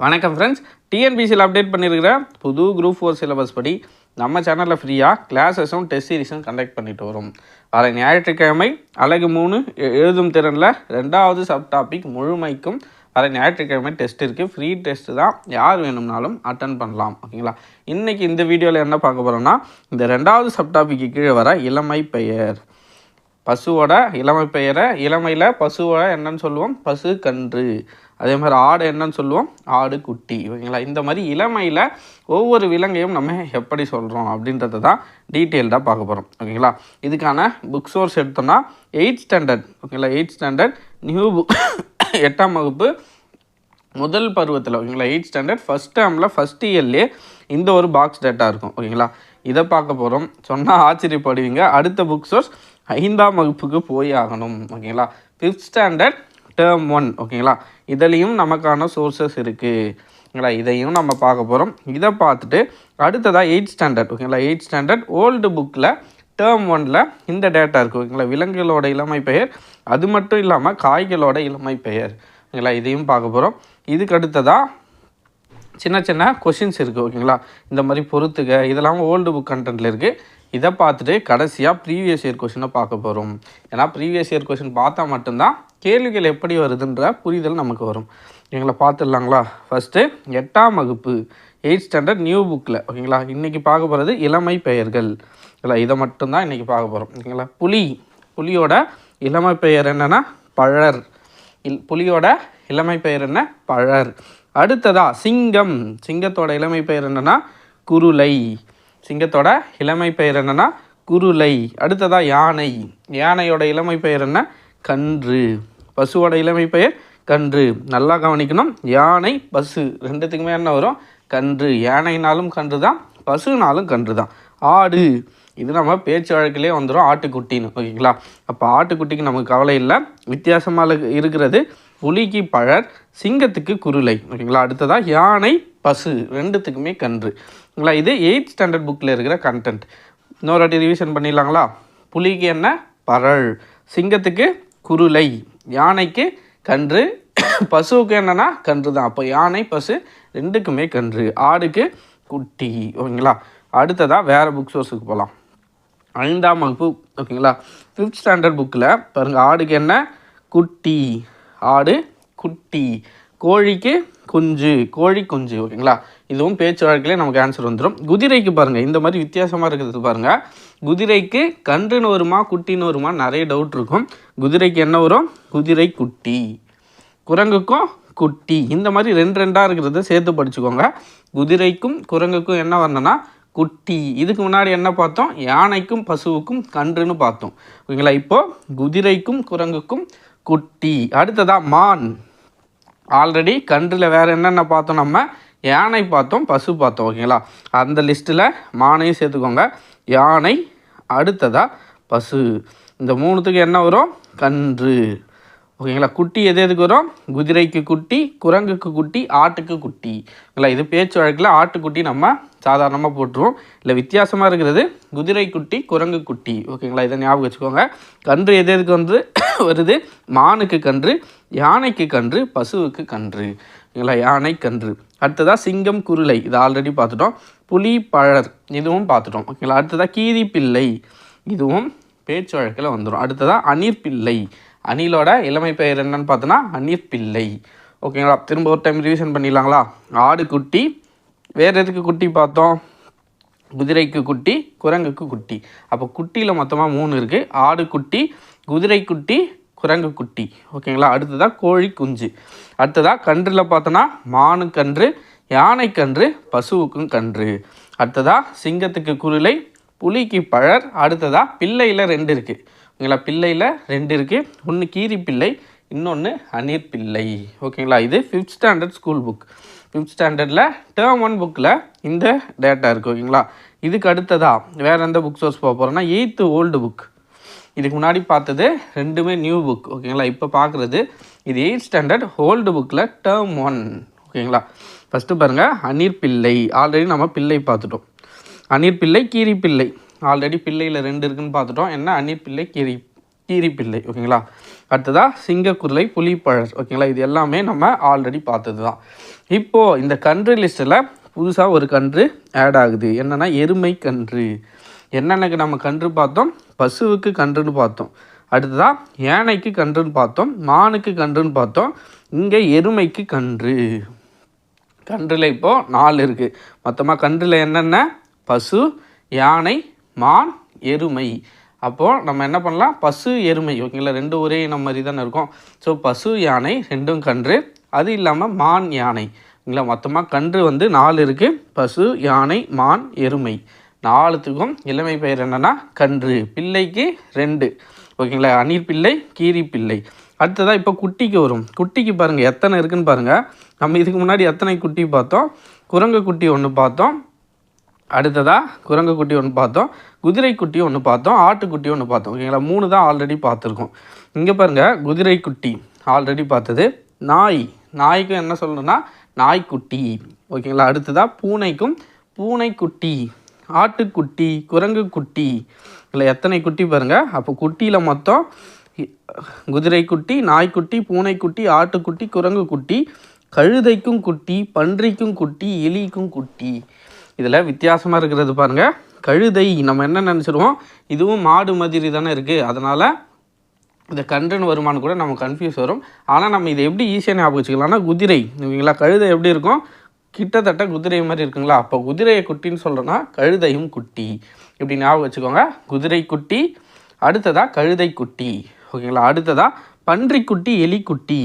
வணக்கம் ஃப்ரெண்ட்ஸ் டிஎன்பிசியில் அப்டேட் பண்ணியிருக்கிற புது குரூப் ஃபோர் சிலபஸ் படி நம்ம சேனலில் ஃப்ரீயாக கிளாஸஸும் டெஸ்ட் சீரிஸும் கண்டக்ட் பண்ணிட்டு வரும். வர ஞாயிற்றுக்கிழமை அழகு மூணு எழுதும் திறனில் ரெண்டாவது சப் டாபிக் முழுமைக்கும் வர ஞாயிற்றுக்கிழமை டெஸ்ட் இருக்குது ஃப்ரீ டெஸ்ட் தான். யார் வேணும்னாலும் அட்டன் பண்ணலாம். ஓகேங்களா இன்றைக்கி இந்த வீடியோவில் என்ன பார்க்க போகிறோம்னா இந்த ரெண்டாவது சப் டாபிக்கு கீழே வர இளமை பெயர். பசுவோட இளமை பெயரை இளமையில் பசுவோட என்னன்னு சொல்லுவோம்? பசு கன்று அதே மாதிரி ஆடு என்னன்னு சொல்லுவோம்? ஆடு குட்டி ஓகேங்களா இந்த மாதிரி இளமையில் ஒவ்வொரு விலங்கையும் நம்ம எப்படி சொல்கிறோம் அப்படின்றத தான் டீட்டெயில்டாக பார்க்க போகிறோம் ஓகேங்களா? இதுக்கான புக் சோர்ஸ் எடுத்தோம்னா எயிட் ஸ்டாண்டர்ட் ஓகேங்களா? எயிட் ஸ்டாண்டர்ட் நியூ புக் எட்டாம் வகுப்பு முதல் பருவத்தில். ஓகேங்களா? எயிட் ஸ்டாண்டர்ட் ஃபஸ்ட் டேர்மில் ஃபஸ்ட் இயர்லேயே இந்த ஒரு பாக்ஸ் டேட்டா இருக்கும். ஓகேங்களா? இதை பார்க்க போகிறோம் சொன்னால் ஆச்சரியப்படுவீங்க. அடுத்த புக் சோர்ஸ் ஐந்தாம் வகுப்புக்கு போய் ஆகணும். ஓகேங்களா? ஃபிஃப்த் ஸ்டாண்டர்ட் டேர்ம் ஒன் ஓகேங்களா இதுலேயும் நமக்கான சோர்ஸஸ் இருக்குங்களா இதையும் நம்ம பார்க்க போகிறோம் இதை பார்த்துட்டு அடுத்ததாக எயிட் ஸ்டாண்டர்ட் ஓகேங்களா எயிட் ஸ்டாண்டர்ட் ஓல்டு புக்கில் டேர்ம் ஒனில் இந்த டேட்டா இருக்குது ஓகேங்களா விலங்குகளோட இளமை பெயர் அது மட்டும் இல்லாமல் காய்களோட இளமை பெயர் ஓகேங்களா இதையும் பார்க்க போகிறோம் இதுக்கு அடுத்ததாக சின்ன சின்ன கொஷின்ஸ் இருக்குது ஓகேங்களா இந்த மாதிரி பொறுத்துக. இதெல்லாம் ஓல்டு புக் கண்டென்ட்டில் இருக்குது இதை பார்த்துட்டு கடைசியாக ப்ரீவியஸ் இயர் கொஷினை பார்க்க போகிறோம் ஏன்னா ப்ரீவியஸ் இயர் கொஷின் பார்த்தா மட்டும்தான் கேள்விகள் எப்படி வருதுன்ற புரிதல் நமக்கு வரும். எங்களை பார்த்துடலாங்களா? ஃபஸ்ட்டு எட்டாம் வகுப்பு எயிட் ஸ்டாண்டர்ட் நியூ புக்கில் ஓகேங்களா இன்றைக்கி பார்க்க போகிறது இளமை பெயர்கள். இல்லை இதை மட்டும்தான் இன்றைக்கி பார்க்க போகிறோம் ஓகேங்களா புலி புலியோட இளமை பெயர் என்னென்னா பழர். இல் புலியோட இளமை பெயர் என்ன? பழர். அடுத்ததா சிங்கம். சிங்கத்தோட இளமை பெயர் என்னன்னா குருளை. சிங்கத்தோட இளமை பெயர் என்னன்னா குருளை அடுத்ததாக யானை. யானையோட இளமை பெயர் என்ன? கன்று. பசுவோட இளமை பெயர் கன்று. நல்லா கவனிக்கணும். யானை பசு ரெண்டுத்துக்குமே என்ன வரும்? கன்று. யானைனாலும் கன்று தான் பசுனாலும் கன்று தான் ஆடு. இது நம்ம பேச்சு வழக்கிலே வந்துடும் ஆட்டுக்குட்டின்னு. ஓகேங்களா? அப்போ ஆட்டுக்குட்டிக்கு நமக்கு கவலை இல்லை. வித்தியாசமாக இருக்கிறது புலிக்கு பழர் சிங்கத்துக்கு குருளை ஓகேங்களா? அடுத்ததாக யானை பசு ரெண்டுத்துக்குமே கன்று. ஓகேங்களா இது எயிட் ஸ்டாண்டர்ட் புக்கில் இருக்கிற கண்டென்ட் இன்னொரு வாட்டி ரிவிஷன் பண்ணிடலாங்களா? புலிக்கு என்ன? பரள் சிங்கத்துக்கு குருளை யானைக்கு கன்று. பசுவுக்கு என்னென்னா கன்று தான். அப்போ யானை பசு ரெண்டுக்குமே கன்று. ஆடுக்கு குட்டி. ஓகேங்களா? அடுத்ததாக வேறு புக் சோர்ஸுக்கு போகலாம் ஐந்தாம் வகுப்பு. ஓகேங்களா? ஃபிஃப்த் ஸ்டாண்டர்ட் புக்கில் பாருங்கள் ஆடுக்கு என்ன? குட்டி. ஆடு குட்டி. கோழிக்கு குஞ்சு. கோழி குஞ்சு. ஓகேங்களா? இதுவும் பேச்சு வழக்கிலே நமக்கு ஆன்சர் வந்துடும் குதிரைக்கு பாருங்கள் இந்த மாதிரி வித்தியாசமாக இருக்கிறது பாருங்கள் குதிரைக்கு கன்றுன்னு வருமா குட்டின்னு வருமா நிறைய டவுட் இருக்கும். குதிரைக்கு என்ன வரும்? குதிரை குட்டி. குரங்குக்கும் குட்டி. இந்த மாதிரி ரெண்டு ரெண்டாக இருக்கிறத சேர்த்து படிச்சுக்கோங்க. குதிரைக்கும் குரங்குக்கும் என்ன வரணும்னா குட்டி. இதுக்கு முன்னாடி என்ன பார்த்தோம்? யானைக்கும் பசுவுக்கும் கன்றுன்னு பார்த்தோம். ஓகேங்களா? இப்போது குதிரைக்கும் குரங்குக்கும் குட்டி. அடுத்ததாக மான். ஆல்ரெடி கன்றில் வேறு என்னென்ன பார்த்தோம் நம்ம? யானை பார்த்தோம் பசு பார்த்தோம் ஓகேங்களா அந்த லிஸ்ட்டில் மானையும் சேர்த்துக்கோங்க. யானை அடுத்ததாக பசு. இந்த மூணுத்துக்கு என்ன வரும்? கன்று. ஓகேங்களா குட்டி எது எதுக்கு வரும்? குதிரைக்கு குட்டி குரங்குக்கு குட்டி ஆட்டுக்கு குட்டி. ஓகேங்களா இது பேச்சு வழக்கில் ஆட்டுக்குட்டி நம்ம சாதாரணமாக போட்டுருவோம். இல்லை வித்தியாசமாக இருக்கிறது குதிரை குட்டி குரங்கு குட்டி. ஓகேங்களா இதை ஞாபகம் வச்சுக்கோங்க. கன்று எது எதுக்கு வந்து வருது? மானுக்கு கன்று யானைக்கு கன்று பசுவுக்கு கன்று. ஓகேங்களா யானை கன்று. அடுத்ததாக சிங்கம் குருளை. இது ஆல்ரெடி பார்த்துட்டோம். புலி பழர். இதுவும் பார்த்துட்டோம். ஓகேங்களா அடுத்ததாக கீரி பிள்ளை. இதுவும் பேச்சு வழக்கில் வந்துடும் அடுத்ததாக அணிர் பிள்ளை. அணிலோட இளமை பெயர் என்னன்னு பார்த்தோன்னா அணிர் பிள்ளை. ஓகேங்களா திரும்ப ஒரு டைம் ரிவிஷன் பண்ணிடலாங்களா? ஆடு குட்டி வேறு எதுக்கு குட்டி பார்த்தோம்? குதிரைக்கு குட்டி குரங்குக்கு குட்டி. அப்போ குட்டியில் மொத்தமாக மூணு இருக்குது ஆடு குட்டி குதிரை குட்டி குரங்கு குட்டி ஓகேங்களா? அடுத்ததாக கோழி குஞ்சு அடுத்ததாக கன்றில் பார்த்தோன்னா மானு கன்று யானை கன்று பசுவுக்கும் கன்று. அடுத்ததாக சிங்கத்துக்கு குருளை புலிக்கு பழர் அடுத்ததாக பிள்ளையில் ரெண்டு இருக்குது ஓகேங்களா? பிள்ளையில் ரெண்டு இருக்குது ஒன்று கீரி பிள்ளை இன்னொன்று அநீர் பிள்ளை. ஓகேங்களா? இது fifth standard school book fifth ஸ்டாண்டர்டில் டேர்ம் ஒன் புக்கில் இந்த டேட்டா இருக்குது ஓகேங்களா? இதுக்கு அடுத்ததாக வேறு எந்த புக் சோர்ஸ் போக போகிறோன்னா எயித்து ஓல்டு புக் இதுக்கு முன்னாடி பார்த்தது ரெண்டுமே நியூ புக் ஓகேங்களா இப்போ பார்க்குறது இது எயிட் ஸ்டாண்டர்ட் ஓல்டு புக்கில் டேர்ம் ஒன் ஓகேங்களா ஃபஸ்ட்டு பாருங்கள் அநீர் பிள்ளை. ஆல்ரெடி நம்ம பிள்ளை பார்த்துட்டோம். அநீர் பிள்ளை கீரி பிள்ளை. ஆல்ரெடி பிள்ளையில் ரெண்டு இருக்குன்னு பார்த்துட்டோம். என்ன? அநீர் பிள்ளை கீரி கீரி பிள்ளை ஓகேங்களா அடுத்ததாக சிங்கக்குருளை புலிப்பழர் ஓகேங்களா இது எல்லாமே நம்ம ஆல்ரெடி பார்த்தது தான் இப்போது இந்த கன்று லிஸ்ட்டில் புதுசாக ஒரு கன்று ஆட் ஆகுது. என்னென்னா எருமை கன்று. என்னென்னக்கு நம்ம கன்று பார்த்தோம்? பசுவுக்கு கன்றுன்னு பார்த்தோம். அடுத்ததாக யானைக்கு கன்றுன்னு பார்த்தோம் மானுக்கு கன்றுன்னு பார்த்தோம் இங்கே எருமைக்கு கன்று. கன்றில் இப்போது நாலு இருக்குது மொத்தமாக கன்றில் என்னென்ன? பசு யானை மான் எருமை. அப்போது நம்ம என்ன பண்ணலாம்? பசு எருமை. ஓகேங்களா? ரெண்டு ஒரே இனம் மாதிரி தானே இருக்கும். ஸோ பசு யானை ரெண்டும் கன்று. அது இல்லாமல் மான் யானை. ஓகேங்களா? மொத்தமாக கன்று வந்து நாலு இருக்குது பசு யானை மான் எருமை. நாலுத்துக்கும் இளமை பெயர் என்னென்னா கன்று. பிள்ளைக்கு ரெண்டு. ஓகேங்களா? அணில் பிள்ளை கீரி பிள்ளை. அடுத்ததாக இப்போ குட்டிக்கு வரும். குட்டிக்கு பாருங்கள் எத்தனை இருக்குன்னு பாருங்கள் நம்ம இதுக்கு முன்னாடி எத்தனை குட்டி பார்த்தோம்? குரங்கு குட்டி ஒன்று பார்த்தோம். அடுத்ததாக குரங்கு குட்டி ஒன்று பார்த்தோம். குதிரை குட்டி ஒன்று பார்த்தோம். ஆட்டுக்குட்டி ஒன்று பார்த்தோம். ஓகேங்களா? மூணு தான் ஆல்ரெடி பார்த்துருக்கோம். இங்கே பாருங்கள் குதிரை குட்டி ஆல்ரெடி பார்த்தது. நாய். நாய்க்கும் என்ன சொல்லணும்னா நாய்க்குட்டி. ஓகேங்களா? அடுத்ததாக பூனைக்கும் பூனைக்குட்டி. ஆட்டுக்குட்டி குரங்கு குட்டி இல்லை எத்தனை குட்டி பாருங்கள் அப்போ குட்டியில் மொத்தம் குதிரை குட்டி நாய்க்குட்டி பூனைக்குட்டி ஆட்டுக்குட்டி குரங்கு குட்டி கழுதைக்கும் குட்டி பன்றிக்கும் குட்டி எலிக்கும் குட்டி. இதில் வித்தியாசமாக இருக்கிறது பாருங்கள் கழுதை நம்ம என்ன நினச்சிருவோம்? இதுவும் மாடு மாதிரி தானே இருக்குது அதனால் இந்த கன்றுன்னு வருமானு கூட நம்ம கன்ஃபியூஸ் வரும் ஆனால் நம்ம இதை எப்படி ஈஸியாக ஞாபகம் வச்சுக்கலாம்னா குதிரை இவங்களா கழுதை எப்படி இருக்கும்? கிட்டத்தட்ட குதிரை மாதிரி இருக்குங்களா? அப்போ குதிரையை குட்டின்னு சொல்கிறோன்னா கழுதையும் குட்டி. இப்படி ஞாபகம் வச்சுக்கோங்க. குதிரை குட்டி அடுத்ததாக கழுதை குட்டி. ஓகேங்களா? அடுத்ததாக பன்றிக்குட்டி எலிக்குட்டி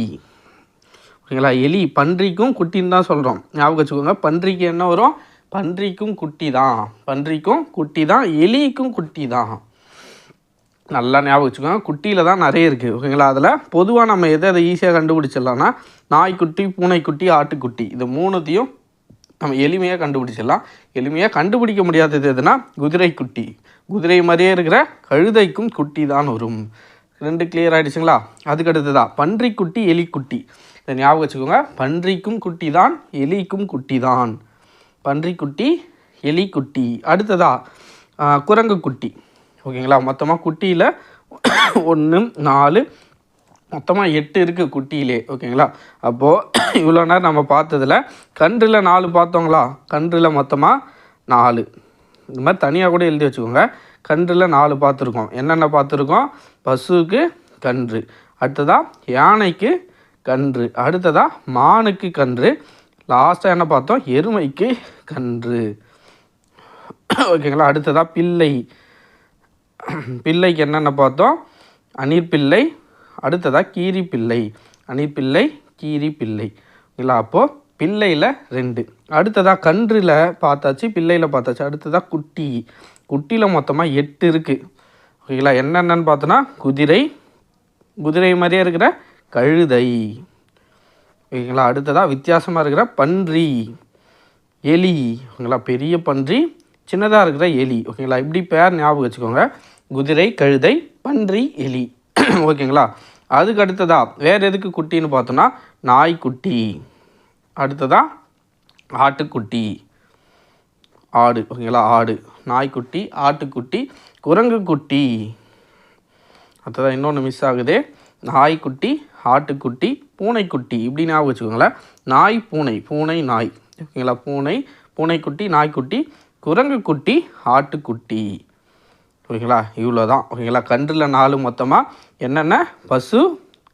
ஓகேங்களா? எலி பன்றிக்கும் குட்டின்னு தான் சொல்கிறோம் ஞாபகம் வச்சுக்கோங்க. பன்றிக்கு என்ன வரும்? பன்றிக்கும் குட்டி தான். பன்றிக்கும் குட்டி தான் எலிக்கும் குட்டி தான். நல்லா ஞாபகம் வச்சுக்கோங்க. குட்டியில் தான் நிறைய இருக்குது ஓகேங்களா? அதில் பொதுவாக நம்ம எதை அதை ஈஸியாக கண்டுபிடிச்சிடலாம்னா நாய்க்குட்டி பூனைக்குட்டி ஆட்டுக்குட்டி. இது மூணுத்தையும் நம்ம எளிமையாக கண்டுபிடிச்சிடலாம். எளிமையாக கண்டுபிடிக்க முடியாதது எதுனா குதிரைக்குட்டி. குதிரை மாதிரியே இருக்கிற கழுதைக்கும் குட்டி தான் வரும். ரெண்டு கிளியர் ஆகிடுச்சுங்களா அதுக்கு அடுத்ததா பன்றிக்குட்டி எலிக்குட்டி. இதை ஞாபகம் வச்சுக்கோங்க. பன்றிக்கும் குட்டி தான் எலிக்கும் குட்டி தான். பன்றிக்குட்டி எலிக்குட்டி. அடுத்ததா குரங்கு குட்டி ஓகேங்களா? மொத்தமாக குட்டியில் ஒன்று நாலு மொத்தமாக எட்டு இருக்குது குட்டியிலே ஓகேங்களா? அப்போது இவ்வளோ நேரம் நம்ம பார்த்ததுல கன்றில் நாலு பார்த்தோங்களா? கன்றில் மொத்தமாக நாலு. இந்த மாதிரி தனியாக கூட எழுதி வச்சுக்கோங்க. கன்றில் நாலு பார்த்துருக்கோம். என்னென்ன பார்த்துருக்கோம்? பசுவுக்கு கன்று. அடுத்ததாக யானைக்கு கன்று. அடுத்ததாக மானுக்கு கன்று. லாஸ்ட்டாக என்ன பார்த்தோம்? எருமைக்கு கன்று. ஓகேங்களா? அடுத்ததாக பிள்ளை. பிள்ளைக்கு என்னென்ன பார்த்தோம்? அணிர்பிள்ளை அடுத்ததாக கீரி பிள்ளை. அணில் பிள்ளை கீரி பிள்ளை. இல்லை அப்போது பிள்ளையில் ரெண்டு. அடுத்ததாக கன்றில் பார்த்தாச்சு பிள்ளையில் பார்த்தாச்சு. அடுத்ததாக குட்டி. குட்டியில் மொத்தமாக எட்டு இருக்குது ஓகேங்களா? என்னென்னு பார்த்தோன்னா குதிரை. குதிரை மாதிரியே இருக்கிற கழுதை. ஓகேங்களா? அடுத்ததாக வித்தியாசமாக இருக்கிற பன்றி. எலி. ஓகேங்களா? பெரிய பன்றி சின்னதாக இருக்கிற எலி. ஓகேங்களா? இப்படி பேர் ஞாபகம் வச்சுக்கோங்க. குதிரை கழுதை பன்றி எலி. ஓகேங்களா? அதுக்கு அடுத்ததா வேறு எதுக்கு குட்டின்னு பார்த்தோன்னா நாய்க்குட்டி. அடுத்ததா ஆட்டுக்குட்டி. ஆடு ஓகேங்களா? ஆடு. நாய்க்குட்டி ஆட்டுக்குட்டி குரங்கு குட்டி அடுத்ததான் இன்னொன்று மிஸ் ஆகுது. நாய்க்குட்டி ஆட்டுக்குட்டி பூனைக்குட்டி. இப்படி ஞாபகம் வச்சுக்கோங்களேன். நாய் பூனை பூனை நாய். ஓகேங்களா? பூனை பூனைக்குட்டி நாய்க்குட்டி குரங்கு குட்டி ஆட்டுக்குட்டி. ஓகேங்களா இவ்வளோ தான் ஓகேங்களா கன்றில் நாலு மொத்தமாக என்னென்ன? பசு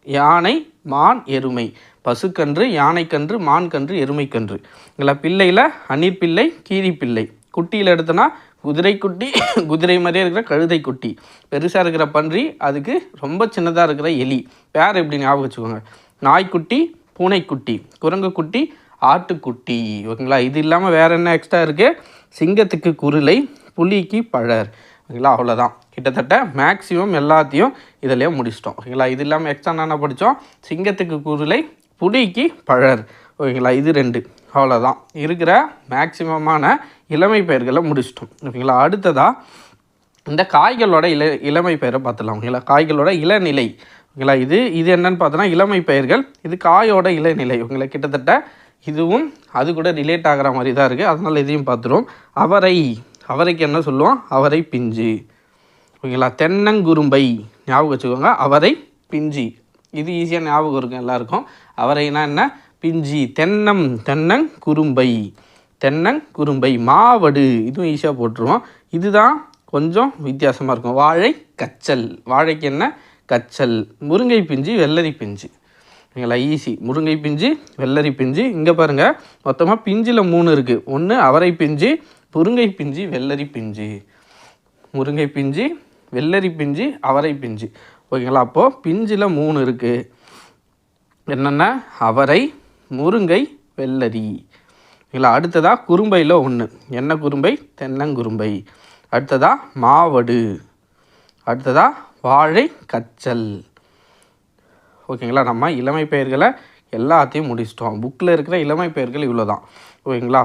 யானை மான் எருமை. பசுக்கன்று யானைக்கன்று மான் கன்று எருமைக்கன்று. ஓகேங்களா பிள்ளையில் அணில் பிள்ளை குட்டியில் எடுத்தோன்னா குதிரைக்குட்டி குதிரை மாதிரியே இருக்கிற கழுதை குட்டி பெருசாக இருக்கிற பன்றி அதுக்கு ரொம்ப சின்னதாக இருக்கிற எலி. பேர் எப்படி ஞாபகம் வச்சுக்கோங்க. நாய்க்குட்டி பூனைக்குட்டி. குரங்கு குட்டி ஆட்டுக்குட்டி. ஓகேங்களா? இது இல்லாமல் வேறு என்ன எக்ஸ்ட்ரா இருக்குது சிங்கத்துக்கு குருளை புலிக்கு பழர். ஓகேங்களா அவ்வளோதான் கிட்டத்தட்ட மேக்ஸிமம் எல்லாத்தையும் இதிலே முடிச்சிட்டோம். ஓகேங்களா இது இல்லாமல் எக்ஸ்ட்ரா என்ன படித்தோம் சிங்கத்துக்கு குருளை புலிக்கு பழர். ஓகேங்களா? இது ரெண்டு. அவ்வளோதான் இருக்கிற மேக்ஸிமமான இளமை பெயர்களை முடிச்சிட்டோம். ஓகேங்களா? அடுத்ததாக இந்த காய்களோட இள இளமை பெயரை பார்த்துலாம் ஓகேங்களா? காய்களோட இளநிலை. ஓகேங்களா? இது இது என்னன்னு பார்த்தோன்னா இளமை பெயர்கள். இது காயோட இளநிலை. ஓகேங்களா? கிட்டத்தட்ட இதுவும் அது கூட ரிலேட் ஆகிற மாதிரி தான் இருக்குது அதனால் இதையும் பார்த்துருவோம். அவரை அவரைக்கு என்ன சொல்லுவோம்? அவரை பிஞ்சு. ஓகேங்களா? தென்னங்குரும்பை ஞாபகம் வச்சுக்கோங்க. அவரை பிஞ்சு. இது ஈஸியாக ஞாபகம் இருக்கும் எல்லாருக்கும். அவரைனா என்ன? பிஞ்சி. தென்னம் தென்னங் குறும்பை தென்னங் குறும்பை மாவடு. இதுவும் ஈஸியாக போட்டுருவோம். இதுதான் கொஞ்சம் வித்தியாசமாக இருக்கும். வாழை கச்சல். வாழைக்கு என்ன? கச்சல். முருங்கை பிஞ்சு வெள்ளரி பிஞ்சு. ஓகேங்களா? ஈஸி முருங்கை பிஞ்சு வெள்ளரி பிஞ்சு. இங்கே பாருங்கள் மொத்தமாக பிஞ்சில் மூணு இருக்குது ஒன்று அவரை பிஞ்சு முருங்கை பிஞ்சு வெள்ளரி பிஞ்சு. முருங்கை பிஞ்சு வெள்ளரி பிஞ்சு அவரை பிஞ்சு. ஓகேங்களா அப்போது பிஞ்சில் மூணு இருக்குது என்னென்ன அவரை முருங்கை வெள்ளரி. இல்லை அடுத்ததாக குறும்பையில் ஒன்று என்ன குறும்பை? தென்னங்குறும்பை. அடுத்ததாக மாவடு. அடுத்ததாக வாழை கச்சல். ஓகேங்களா நம்ம இளமை பெயர்களை எல்லாத்தையும் முடிச்சிட்டோம். புக்கில் இருக்கிற இளமை பெயர்கள் இவ்வளோ தான் ஓகேங்களா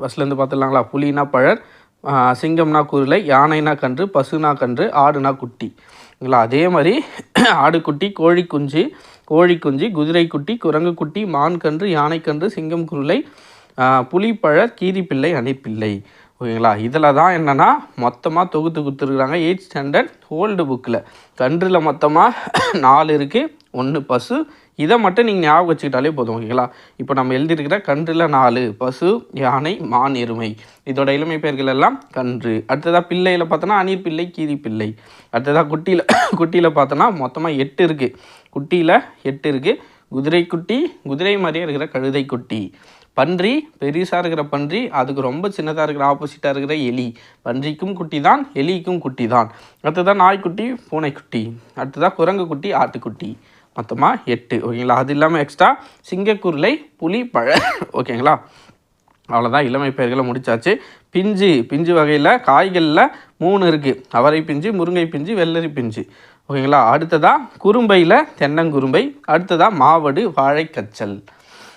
ஃபஸ்ட்லேருந்து பார்த்துடலாங்களா புலினா பழர் சிங்கம்னா குருளை யானைனா கன்று பசுனா கன்று ஆடுனா குட்டி. ஓகேங்களா அதே மாதிரி ஆடுக்குட்டி கோழி குஞ்சு கோழி குஞ்சு குதிரை குட்டி குரங்கு குட்டி மான் கன்று யானை கன்று சிங்கம் குருளை புலிப்பழர் கீரிப்பிள்ளை அணிப்பிள்ளை ஓகேங்களா? இதில் தான் என்னென்னா மொத்தமாக தொகுத்து கொடுத்துருக்குறாங்க. எயிட் ஸ்டாண்டர்ட் ஓல்டு புக்கில் கன்றில் மொத்தமாக நாலு இருக்குது ஒன்று பசு இதை மட்டும் நீங்கள் ஞாபகம் வச்சுக்கிட்டாலே போதும் ஓகேங்களா? இப்போ நம்ம எழுதியிருக்கிற கன்றில் நாலு பசு யானை மான் எருமை. இதோட இளமை பெயர்கள் எல்லாம் கன்று. அடுத்ததாக பிள்ளையில் பார்த்தோன்னா அணிர் பிள்ளை கீரி பிள்ளை. அடுத்ததாக குட்டியில் குட்டியில் பார்த்தோன்னா மொத்தமாக எட்டு இருக்குது குட்டியில் எட்டு இருக்குது குதிரை குட்டி குதிரை மாதிரியே இருக்கிற கழுதை குட்டி. பன்றி பெருசாக இருக்கிற பன்றி அதுக்கு ரொம்ப சின்னதாக இருக்கிற ஆப்போசிட்டாக இருக்கிற எலி. பன்றிக்கும் குட்டி தான் எலிக்கும் குட்டி தான் அடுத்ததாக நாய்க்குட்டி பூனைக்குட்டி. அடுத்ததாக குரங்கு குட்டி ஆட்டுக்குட்டி. மொத்தமாக எட்டு ஓகேங்களா? அது இல்லாமல் எக்ஸ்ட்ரா சிங்கக்குருளை புலி பழ ஓகேங்களா? அவ்வளோதான் இளமை பெயர்களை முடிச்சாச்சு. பிஞ்சு பிஞ்சு வகையில் காய்களில் மூணு இருக்குது அவரை பிஞ்சு முருங்கை பிஞ்சு வெள்ளரி பிஞ்சு. ஓகேங்களா? அடுத்ததாக குறும்பையில் தென்னங்குறும்பை அடுத்ததாக மாவடு வாழைக்கச்சல்.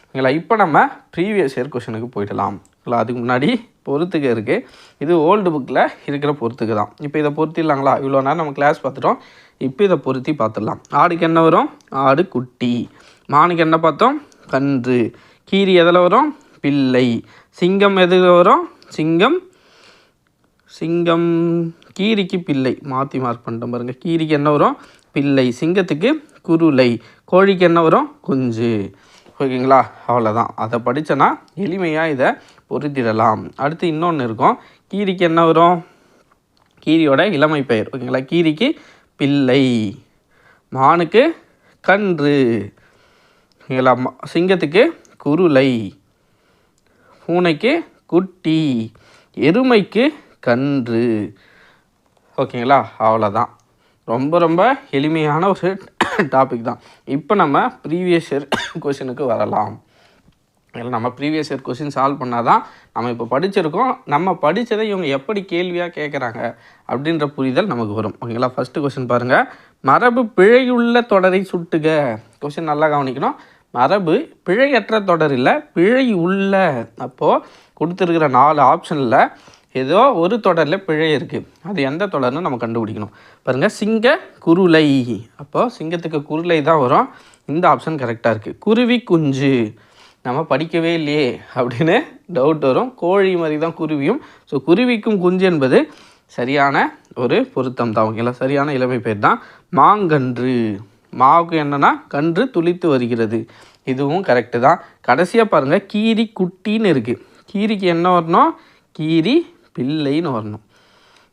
ஓகேங்களா? இப்போ நம்ம ப்ரீவியஸ் இயர் கொஷனுக்கு போயிடலாம். ஓகேங்களா? அதுக்கு முன்னாடி பொறுத்துக்க இருக்குது இது ஓல்டு புக்கில் இருக்கிற பொறுத்துக்கு தான். இப்போ இதை பொறுத்திடலாங்களா இவ்வளோ நேரம் நம்ம கிளாஸ் பார்த்துட்டோம். இப்போ இதை பொருத்தி பார்த்துடலாம். ஆடுக்கு என்ன வரும்? ஆடு குட்டி மானுக்கு என்ன பார்த்தோம்? கன்று. கீரி எதில் வரும்? பிள்ளை. சிங்கம் எதில் வரும்? சிங்கம். சிங்கம். கீரிக்கு பிள்ளை. மாற்றி மார்க் பண்ணிட்டோம் பாருங்கள் கீரிக்கு என்ன வரும்? பிள்ளை. சிங்கத்துக்கு குருளை. கோழிக்கு என்ன வரும்? குஞ்சு. ஓகேங்களா? அவ்வளோதான் அதை படித்தனா எளிமையாக இதை பொருத்திடலாம். அடுத்து இன்னொன்று இருக்கும். கீரிக்கு என்ன வரும்? கீரியோட இளமை பெயர் ஓகேங்களா? கீரிக்கு பிள்ளை. மானுக்கு கன்று. ஓகேங்களா சிங்கத்துக்கு குருளை. பூனைக்கு குட்டி. எருமைக்கு கன்று. ஓகேங்களா? அவ்வளோதான். ரொம்ப ரொம்ப எளிமையான ஒரு டாபிக் தான். இப்போ நம்ம ப்ரீவியஸ் இயர் கொஷினுக்கு வரலாம். இல்லை நம்ம ப்ரீவியஸ் இயர் கொஷின் சால்வ் பண்ணால் தான் நம்ம இப்போ படிச்சிருக்கோம். நம்ம படித்ததை இவங்க எப்படி கேள்வியாக கேட்குறாங்க அப்படின்ற புரிதல் நமக்கு வரும். ஓகேங்களா ஃபஸ்ட்டு கொஷின் பாருங்கள் மரபு பிழையுள்ள தொடரை சுட்டுக. கொஷின் நல்லா கவனிக்கணும். மரபு பிழையற்ற தொடர் இல்லை பிழை உள்ள. அப்போது கொடுத்துருக்கிற நாலு ஆப்ஷனில் ஏதோ ஒரு தொடரில் பிழை இருக்குது அது எந்த தொடர்னு நம்ம கண்டுபிடிக்கணும். பாருங்கள் சிங்க குருளை. அப்போது சிங்கத்துக்கு குருளை தான் வரும். இந்த ஆப்ஷன் கரெக்டாக இருக்குது குருவி குஞ்சு. நம்ம படிக்கவே இல்லையே அப்படின்னு டவுட் வரும். கோழி மாதிரி தான் குருவியும். ஸோ குருவிக்கும் குஞ்சு என்பது சரியான ஒரு பொருத்தம் தான். ஓகேங்களா? சரியான இளமை பேர் தான். மாங்கன்று. மாவுக்கு என்னன்னா கன்று துளித்து வருகிறது. இதுவும் கரெக்டு தான். கடைசியாக பாருங்கள் கீரி குட்டின்னு இருக்குது கீரிக்கு என்ன வரணும்? கீரி பிள்ளைன்னு வரணும்.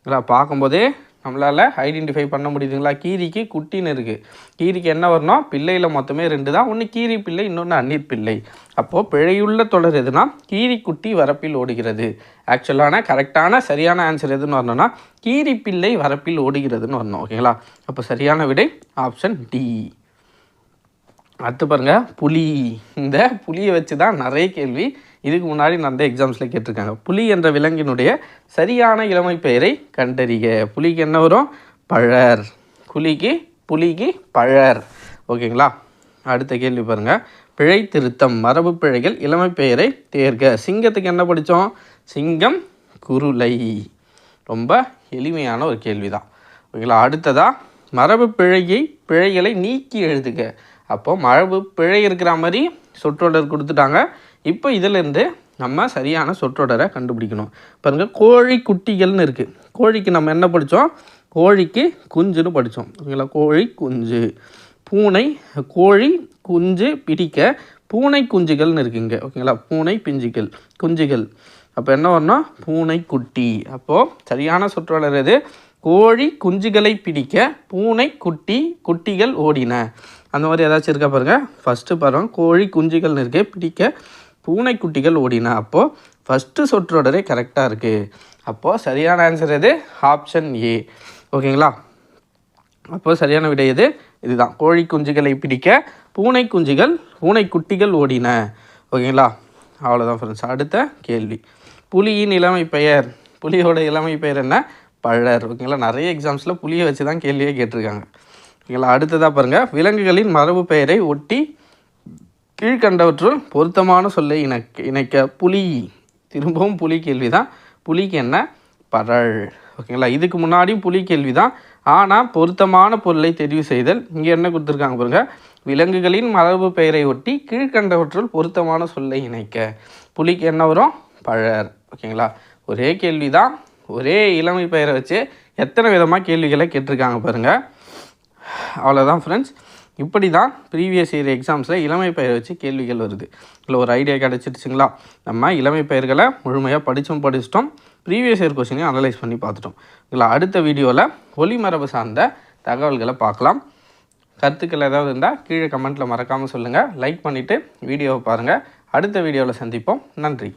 இல்லை பார்க்கும்போதே நம்மளால் ஐடென்டிஃபை பண்ண முடியுதுங்களா? கீரிக்கு குட்டின்னு இருக்குது கீரிக்கு என்ன வரணும் பிள்ளையில் மொத்தமே ரெண்டு தான். ஒன்று கீரி பிள்ளை இன்னொன்று அந்நீர் பிள்ளை. அப்போது பிழையுள்ள தொடர் எதுனா கீரி குட்டி வரப்பில் ஓடுகிறது. ஆக்சுவலான கரெக்டான சரியான ஆன்சர் எதுன்னு வரணும்னா கீரி பிள்ளை வரப்பில் ஓடுகிறதுன்னு வரணும். ஓகேங்களா அப்போ சரியான விடை ஆப்ஷன் டி அடுத்து பாருங்கள் புலி. இந்த புலியை வச்சு தான் நிறைய கேள்வி இதுக்கு முன்னாடி நடந்த எக்ஸாம்ஸில் கேட்டிருக்காங்க. புலி என்ற விலங்கினுடைய சரியான இளமை பெயரை கண்டறிக. புலிக்கு என்ன வரும்? பழர். புலிக்கு புலிக்கு பழர். ஓகேங்களா? அடுத்த கேள்வி பாருங்கள் பிழை திருத்தம் மரபு பிழைகள் இளமை பெயரை தேர்க. சிங்கத்துக்கு என்ன படித்தோம்? சிங்கம் குருளை. ரொம்ப எளிமையான ஒரு கேள்வி தான் ஓகேங்களா? அடுத்ததாக மரபு பிழையை பிழைகளை நீக்கி எழுதுக. அப்போ மரபு பிழை இருக்கிற மாதிரி சொற்றொடர் கொடுத்துட்டாங்க. இப்போ இதிலேருந்து நம்ம சரியான சொற்றொடரை கண்டுபிடிக்கணும். பாருங்க கோழி குட்டிகள்னு இருக்குது கோழிக்கு நம்ம என்ன படித்தோம் கோழிக்கு குஞ்சுன்னு படித்தோம் ஓகேங்களா கோழி குஞ்சு. பூனை கோழி குஞ்சு பிடிக்க பூனை குஞ்சுகள்னு இருக்குங்க ஓகேங்களா? பூனை பிஞ்சுகள் குஞ்சுகள். அப்போ என்ன வரணும் பூனை குட்டி. அப்போது சரியான சொற்றொடர் எது? கோழி குஞ்சுகளை பிடிக்க பூனை குட்டி குட்டிகள் ஓடின. அந்த மாதிரி ஏதாச்சும் இருக்கா பாருங்க? ஃபஸ்ட்டு பாருங்கள் கோழி குஞ்சுகள்னு இருக்குது பிடிக்க பூனைக்குட்டிகள் ஓடினா ஓடின அப்போது ஃபஸ்ட்டு சொற்றொடரே கரெக்டாக இருக்குது அப்போது சரியான ஆன்சர் எது? ஆப்ஷன் ஏ ஓகேங்களா? அப்போ சரியான விடை எது? இதுதான். கோழி குஞ்சுகளை பிடிக்க பூனை குஞ்சுகள் பூனை குட்டிகள் ஓடின. ஓகேங்களா? அவ்வளோதான் ஃப்ரெண்ட்ஸ் அடுத்த கேள்வி. புலியின் இளமை பெயர். புலியோட இளமை பெயர் என்ன? பழர். ஓகேங்களா? நிறைய எக்ஸாம்ஸில் புலியை வச்சு தான் கேள்வியே கேட்டிருக்காங்க. ஓகேங்களா? அடுத்ததாக பாருங்கள் விலங்குகளின் மரபு பெயரை ஒட்டி கீழ்கண்டவற்றுள் பொருத்தமான சொல்லை இணைக்க இணைக்க புலி. திரும்பவும் புலி கேள்வி தான் புலிக்கு என்ன? பரள் ஓகேங்களா? இதுக்கு முன்னாடியும் புலி கேள்வி தான் ஆனால் பொருத்தமான பொருளை தெரிவு செய்தல். இங்கே என்ன கொடுத்துருக்காங்க பாருங்க. விலங்குகளின் மரபு பெயரை ஒட்டி கீழ்கண்டவற்றுள் பொருத்தமான சொல்லை இணைக்க. புலிக்கு என்ன வரும்? பழர் ஓகேங்களா? ஒரே கேள்வி தான் ஒரே இளமை பெயரை வச்சு எத்தனை விதமாக கேள்விகளை கேட்டிருக்காங்க பாருங்கள் அவ்வளோதான் ஃப்ரெண்ட்ஸ் இப்படி தான் ப்ரீவியஸ் இயர் எக்ஸாம்ஸில் இளமை பெயரை வச்சு கேள்விகள் வருது. இல்லை ஒரு ஐடியா கிடச்சிருச்சுங்களா? நம்ம இளமை பெயர்களை முழுமையாக படித்தும் படிச்சிட்டோம். ப்ரீவியஸ் இயர் கொஸ்டினையும் அனலைஸ் பண்ணி பார்த்துட்டோம். இல்லை அடுத்த வீடியோவில் ஒளிமரபு சார்ந்த தகவல்களை பார்க்கலாம். கருத்துக்கள் ஏதாவது இருந்தால் கீழே கமெண்ட்டில் மறக்காமல் சொல்லுங்கள் லைக் பண்ணிவிட்டு வீடியோவை பாருங்கள் அடுத்த வீடியோவில் சந்திப்போம். நன்றி.